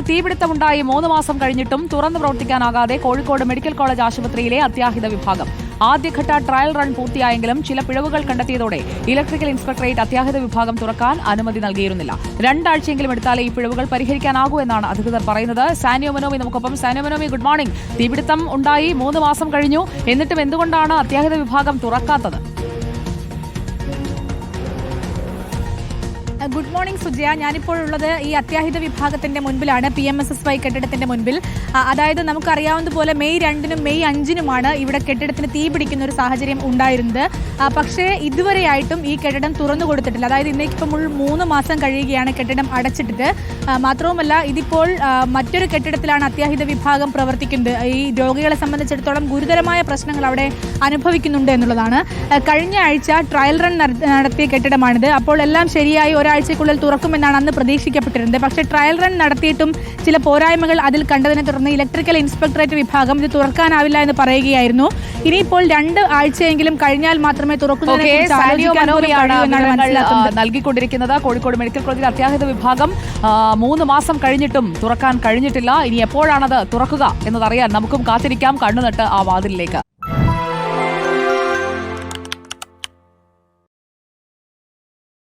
തീപിടുത്തമുണ്ടായി മൂന്ന് മാസം കഴിഞ്ഞിട്ടും തുറന്നു പ്രവർത്തിക്കാനാകാതെ കോഴിക്കോട് മെഡിക്കൽ കോളേജ് ആശുപത്രിയിലെ അത്യാഹിത വിഭാഗം. ആദ്യഘട്ട ട്രയൽ റൺ പൂർത്തിയായെങ്കിലും ചില പിഴവുകൾ കണ്ടെത്തിയതോടെ ഇലക്ട്രിക്കൽ ഇൻസ്പെക്ടറേറ്റ് അത്യാഹിത വിഭാഗം തുറക്കാൻ അനുമതി നൽകിയിരുന്നില്ല. രണ്ടാഴ്ചയെങ്കിലും എടുത്താലേ ഈ പിഴവുകൾ പരിഹരിക്കാനാകൂ എന്നാണ് അധികൃതർ പറയുന്നത്. സാനിയോ മനോമി നമുക്കൊപ്പം. സാനിയോ മനോമി ഗുഡ് മോർണിംഗ്. തീപിടുത്തം ഉണ്ടായി മൂന്ന് മാസം കഴിഞ്ഞു. എന്നിട്ടും എന്തുകൊണ്ടാണ് അത്യാഹിത വിഭാഗം തുറക്കാത്തത്? Good morning Sujaya. ഞാനിപ്പോൾ ഉള്ളത് ഈ അത്യാഹിത വിഭാഗത്തിന്റെ മുൻപിലാണ്. P M S S Y കെട്ടിടത്തിന്റെ മുൻപിൽ. അതായത് നമുക്കറിയാവുന്നതുപോലെ മെയ് രണ്ടിനും മെയ് അഞ്ചിനുമാണ് ഇവിടെ കെട്ടിടത്തിന് തീ പിടിക്കുന്ന ഒരു സാഹചര്യം ഉണ്ടായിരുന്നത്. പക്ഷേ ഇതുവരെയായിട്ടും ഈ കെട്ടിടം തുറന്നു കൊടുത്തിട്ടില്ല. അതായത് ഇന്നേക്കിപ്പോൾ മൂന്ന് മാസം കഴിയുകയാണ് കെട്ടിടം അടച്ചിട്ടത് മാത്രവുമല്ല ഇതിപ്പോൾ മറ്റൊരു കെട്ടിടത്തിലാണ് അത്യാഹിത വിഭാഗം പ്രവർത്തിക്കുന്നത്. ഈ രോഗികളെ സംബന്ധിച്ചിടത്തോളം ഗുരുതരമായ പ്രശ്നങ്ങൾ അവിടെ അനുഭവിക്കുന്നുണ്ട് എന്നുള്ളതാണ്. കഴിഞ്ഞ ആഴ്ച ട്രയൽ റൺ നട- നടത്തിയ കെട്ടിടമാണിത്. അപ്പോൾ എല്ലാം ശരിയായി. ഒരാഴ്ചക്കുള്ളിൽ തുറക്കുമെന്നാണ് അന്ന് പ്രതീക്ഷിക്കപ്പെട്ടിരുന്നത്. പക്ഷേ ട്രയൽ റൺ നടത്തിയിട്ടും ചില പോരായ്മകൾ അതിൽ കണ്ടതിനെ തുടർന്ന് ഇലക്ട്രിക്കൽ ഇൻസ്പെക്ടറേറ്റ് വിഭാഗം ഇത് തുറക്കാനാവില്ല എന്ന് പറയുകയായിരുന്നു. ഇനിയിപ്പോൾ രണ്ട് ആഴ്ചയെങ്കിലും കഴിഞ്ഞാൽ മാത്രമേ നൽകിക്കൊണ്ടിരിക്കുന്നത്. കോഴിക്കോട് മെഡിക്കൽ കോളേജിൽ അത്യാഹിത വിഭാഗം മൂന്ന് മാസം കഴിഞ്ഞിട്ടും തുറക്കാൻ കഴിഞ്ഞിട്ടില്ല. ഇനി എപ്പോഴാണത് തുറക്കുക എന്നതറിയാൻ നമുക്കും കാത്തിരിക്കാം. കണ്ണുനട്ട് ആ വാതിലിലേക്ക്.